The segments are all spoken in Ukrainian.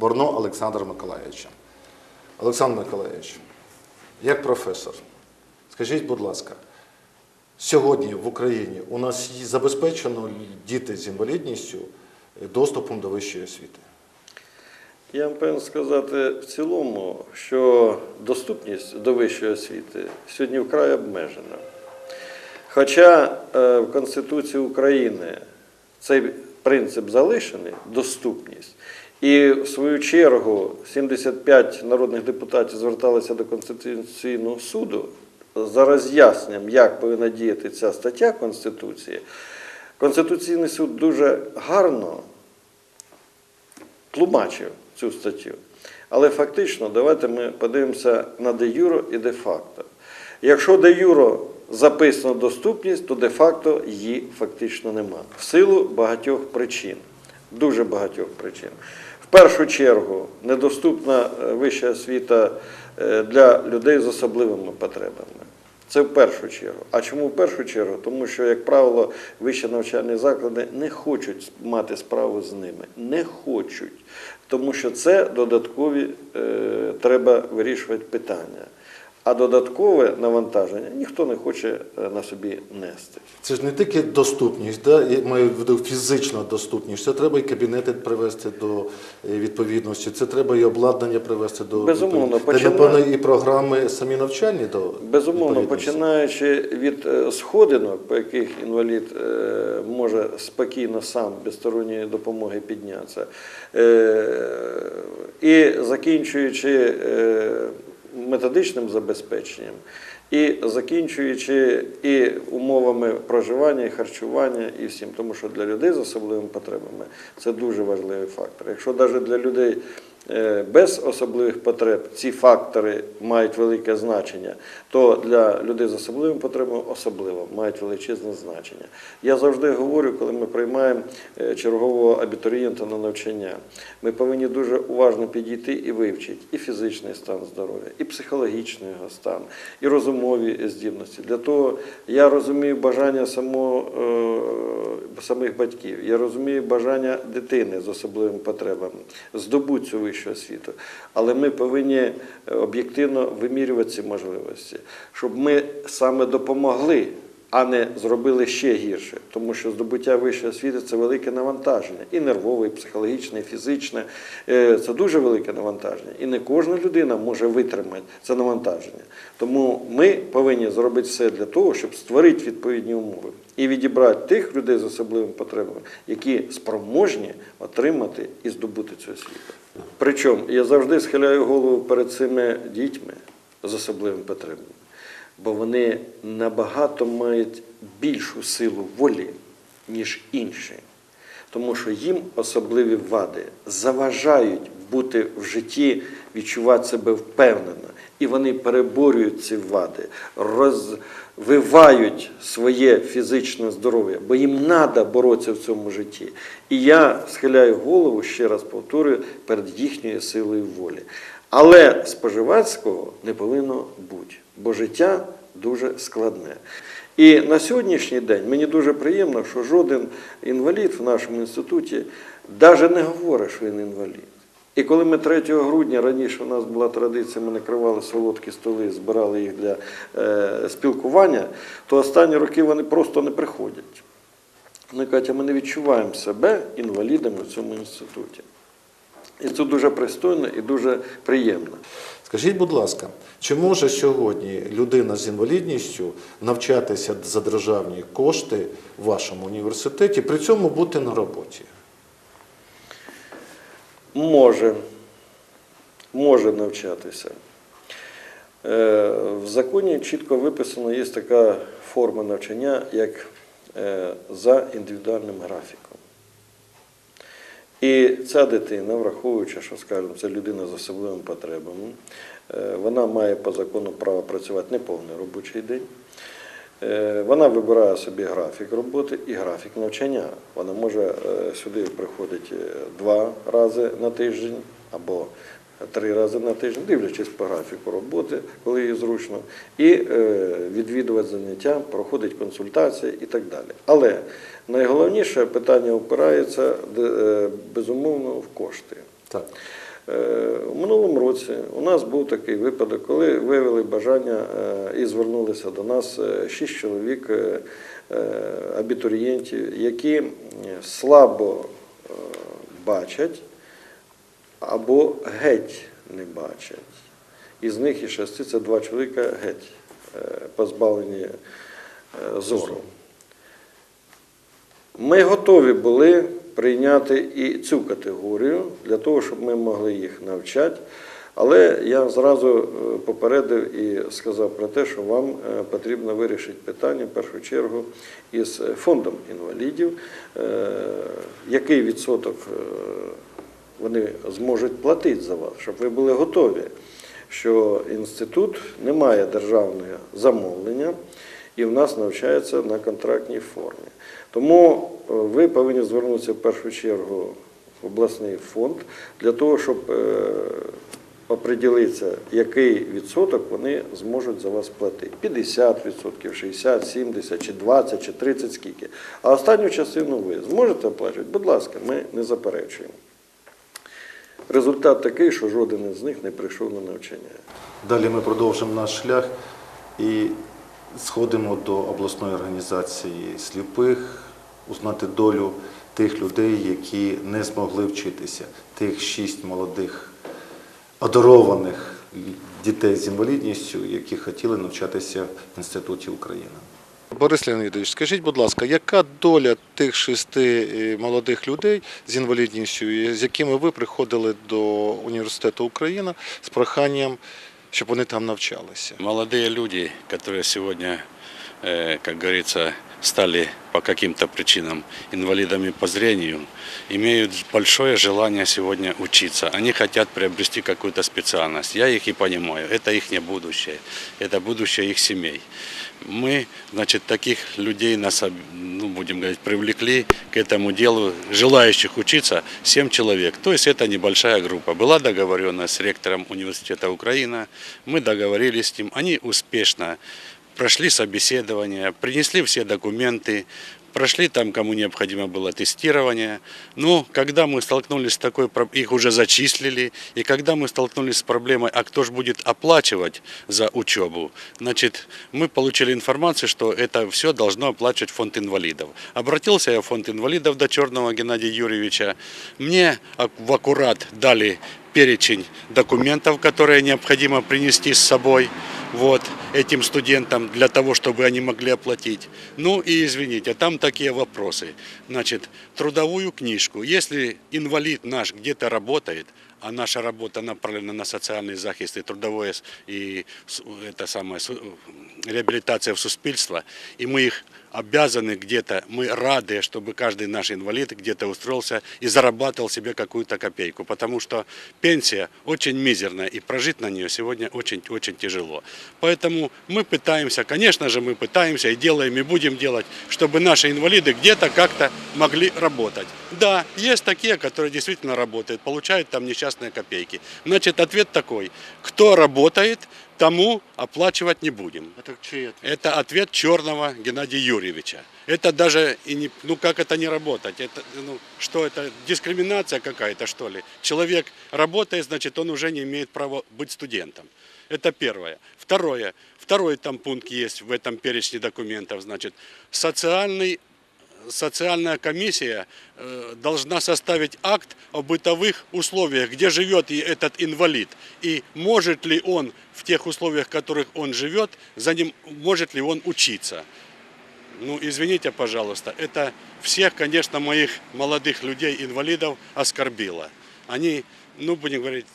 Борно Олександра Миколаївича. Олександр Миколаївич, як професор, скажіть, будь ласка, сьогодні в Україні у нас забезпечено діти з інвалідністю доступом до вищої освіти? Я вам повинен сказати в цілому, що доступність до вищої освіти сьогодні вкрай обмежена. Хоча е, в Конституції України цей принцип залишений доступність. І в свою чергу 75 народних депутатів зверталися до Конституційного суду за роз'ясненням, як повинна діяти ця стаття Конституції. Конституційний суд дуже гарно тлумачив цю статтю. Але фактично, давайте ми подивимося на де юро і де факто. Якщо де юро записано доступність, то де факто її фактично нема. В силу багатьох причин, дуже багатьох причин. Першу чергу, недоступна е, вища освіта е, для людей з особливими потребами. Це в першу чергу. А чому в першу чергу? Тому що, як правило, вищі навчальні заклади не хочуть мати справу з ними. Не хочуть. Тому що це додаткові е, треба вирішувати питання. А додаткове навантаження ніхто не хоче е, на собі нести. Це ж не тільки доступність, да? я маю в виду фізична доступність. Це треба і кабінети привести до е, відповідності, це треба і обладнання привести до Безумовно, починає- напевно, і програми самі навчальні до Безумовно, починаючи від е, сходинок, по яких інвалід може спокійно сам без сторонньої допомоги піднятися, і закінчуючи методичним забезпеченням, і закінчуючи і умовами проживання, і харчування, і всім, тому що для людей з особливими потребами це дуже важливий фактор. Якщо навіть для людей без особливих потреб ці фактори мають велике значення, то для людей з особливими потребами особливо мають величезне значення. Я завжди говорю, коли ми приймаємо е, чергового абітурієнта на навчання, ми повинні дуже уважно підійти і вивчити і фізичний стан здоров'я, і психологічний його стан, і розумові здібності. Для того я розумію бажання само, е, самих батьків, я розумію бажання дитини з особливими потребами здобути цю вищу освіту. Але ми повинні е, об'єктивно вимірювати ці можливості, щоб ми саме допомогли. А не зробили ще гірше, тому що здобуття вищої освіти це велике навантаження, і нервове, і психологічне, і фізичне. Е, Це дуже велике навантаження. І не кожна людина може витримати це навантаження. Тому ми повинні зробити все для того, щоб створити відповідні умови і відібрати тих людей з особливими потребами, які спроможні отримати і здобути цю освіту. Причому я завжди схиляю голову перед цими дітьми з особливими потребами бо вони набагато мають більшу силу волі, ніж інші. Тому що їм особливі вади заважають бути в житті, відчувати себе впевнено. І вони переборюють ці вади, розвивають своє фізичне здоров'я, бо їм треба боротися в цьому житті. І я схиляю голову, ще раз повторюю, перед їхньою силою волі. Але споживацького не повинно бути, бо життя дуже складне. І на сьогоднішній день мені дуже приємно, що жоден інвалід в нашому інституті навіть не говорить, що він інвалід. І коли ми 3 грудня раніше у нас була традиція, ми накривали солодкі столи, збирали їх для е, спілкування, то останні роки вони просто не приходять. Вони кажуть, ми не відчуваємо себе інвалідами в цьому інституті. І це дуже пристойно і дуже приємно. Скажіть, будь ласка, чи може сьогодні людина з інвалідністю навчатися за державні кошти в вашому університеті, при цьому бути на роботі? Може, може навчатися. Е, В законі чітко виписано, є така форма навчання, як е, за індивідуальним графіком. І ця дитина, враховуючи, що скажімо, це людина з особливими потребами, е, вона має по закону право працювати неповний робочий день. Е, Вона вибирає собі графік роботи і графік навчання. Вона може е, сюди приходити два рази на тиждень або три рази на тиждень, дивлячись по графіку роботи, коли їй зручно, і е, відвідувати заняття, проходить консультації і так далі. Але найголовніше питання опирається е, безумовно в кошти. Так. Е, У минулому році у нас був такий випадок, коли виявили бажання е, і звернулися до нас е, шість чоловік е, е, абітурієнтів, які е, слабо е, бачать або геть не бачать. Із них і шести це два чоловіка геть е, позбавлені е, зору. Ми готові були прийняти і цю категорію для того, щоб ми могли їх навчати. Але я зразу е, попередив і сказав про те, що вам потрібно вирішити питання в першу чергу із фондом інвалідів, який відсоток вони зможуть платити за вас, щоб ви були готові, що інститут не має державного замовлення і в нас навчається на контрактній формі. Тому е, ви повинні звернутися в першу чергу в обласний фонд для того, щоб е, оприділитися, який відсоток вони зможуть за вас платити. 50%, 60, 70, чи 20, чи 30, скільки. А останню частину ви зможете оплачувати? Будь ласка, ми не заперечуємо. Результат такий, що жоден із них не прийшов на навчання. Далі ми продовжимо наш шлях і сходимо до обласної організації сліпих, узнати долю тих людей, які не змогли вчитися, тих шість молодих одарованих дітей з інвалідністю, які хотіли навчатися в інституті України. Борис Леонідович, скажіть, будь ласка, яка доля тих шести е, молодих людей з інвалідністю, і з якими ви приходили до університету Україна з проханням, щоб вони там навчалися? Молодые люди, которые сегодня, э, как говорится, стали по каким-то причинам инвалидами по зрению, имеют большое желание сегодня учиться. Они хотят приобрести какую-то специальность. Я их и понимаю. Это их будущее. Это будущее их семей. Мы, значит, таких людей нас, ну, будем говорить, привлекли к этому делу, желающих учиться, 7 человек. То есть это небольшая группа. Была договоренность с ректором университета Украина. Мы договорились с ним. Они успешно прошли собеседование, принесли все документы, прошли там, кому необходимо было тестирование. Но когда мы столкнулись с такой, их уже зачислили, и когда мы столкнулись с проблемой, а кто же будет оплачивать за учебу, значит, мы получили информацию, что это все должно оплачивать фонд инвалидов. Обратился я в фонд инвалидов до Черного Геннадия Юрьевича. Мне в аккурат дали перечень документов, которые необходимо принести с собой вот, этим студентам для того, чтобы они могли оплатить. Ну и извините, там такие вопросы. Значит, трудовую книжку. Если инвалид наш где-то работает, а наша работа направлена на социальный захист и трудовое с- и с- это самое су- реабилитация в суспільства, и мы их обязаны где-то, мы рады, чтобы каждый наш инвалид где-то устроился и зарабатывал себе какую-то копейку, потому что пенсия очень мизерная, и прожить на нее сегодня очень-очень тяжело. Поэтому мы пытаемся, конечно же, мы пытаемся и делаем, и будем делать, чтобы наши инвалиды где-то как-то могли работать. Да, есть такие, которые действительно работают, получают там несчастные копейки. Значит, ответ такой, кто работает, тому оплачивать не будем. Это чей Это ответ Черного Геннадия Юрьевича. Это даже и не, ну как это не работать? Это, ну, что это, дискриминация какая-то, что ли? Человек работает, значит, он уже не имеет права быть студентом. Это первое. Второе. Второй там пункт есть в этом перечне документов, значит, социальный социальная комиссия э, должна составить акт о бытовых условиях, где живет и этот инвалид, и может ли он в тех условиях, в которых он живет, за ним может ли он учиться. Ну, извините, пожалуйста, это всех, конечно, моих молодых людей, инвалидов оскорбило. Они, ну, будем говорить,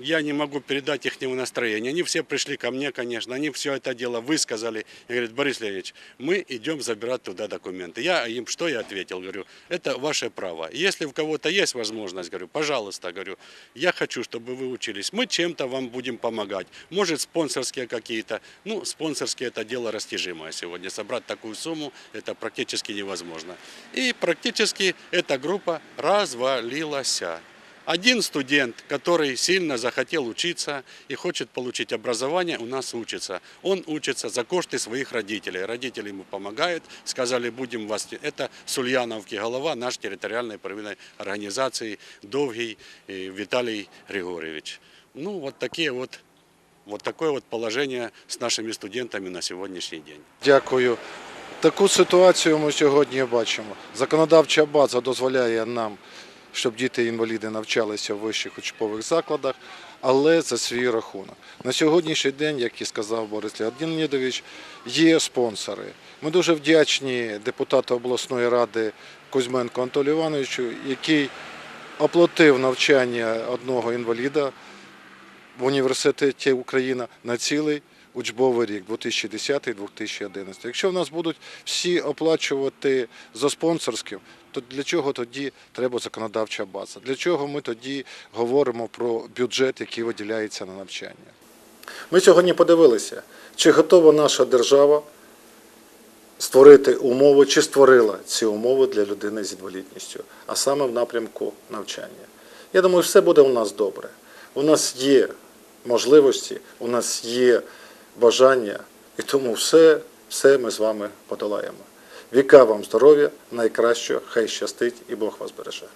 я не могу передать их настроение. Они все пришли ко мне, конечно, они все это дело высказали. И говорят, Борис Леонидович, мы идем забирать туда документы. Я им что я ответил? Говорю, это ваше право. Если у кого-то есть возможность, говорю, пожалуйста, говорю, я хочу, чтобы вы учились. Мы чем-то вам будем помогать. Может, спонсорские какие-то. Ну, спонсорские это дело растяжимое сегодня. Собрать такую сумму, это практически невозможно. И практически эта группа развалилась. Один студент, который сильно захотел учиться и хочет получить образование, у нас учится. Он учится за кошты своих родителей. Родители ему помогают, сказали, будем вас... Это с Ульяновки голова нашей территориальной первинной организации Довгий э, Виталий Григорьевич. Ну, вот такие вот, вот такое вот положение с нашими студентами на сегодняшний день. Дякую. Таку ситуацію ми сьогодні бачимо. Законодавча база дозволяє нам, Щоб діти-інваліди навчалися в вищих учбових закладах, але за свій рахунок. На сьогоднішній день, як і сказав Борис Леонідович, є спонсори. Ми дуже вдячні депутату обласної ради Кузьменко Анатолію Івановичу, який оплатив навчання одного інваліда в університеті Україна на цілий учбовий рік 2010-2011. Якщо в нас будуть всі оплачувати за спонсорським, то для чого тоді треба законодавча база? Для чого ми тоді говоримо про бюджет, який виділяється на навчання? Ми сьогодні подивилися, чи готова наша держава створити умови, чи створила ці умови для людини з інвалідністю, а саме в напрямку навчання. Я думаю, все буде у нас добре. У нас є можливості, у нас є бажання, і тому все, все ми з вами подолаємо. Віка вам здоров'я, найкращого, хай щастить і Бог вас береже.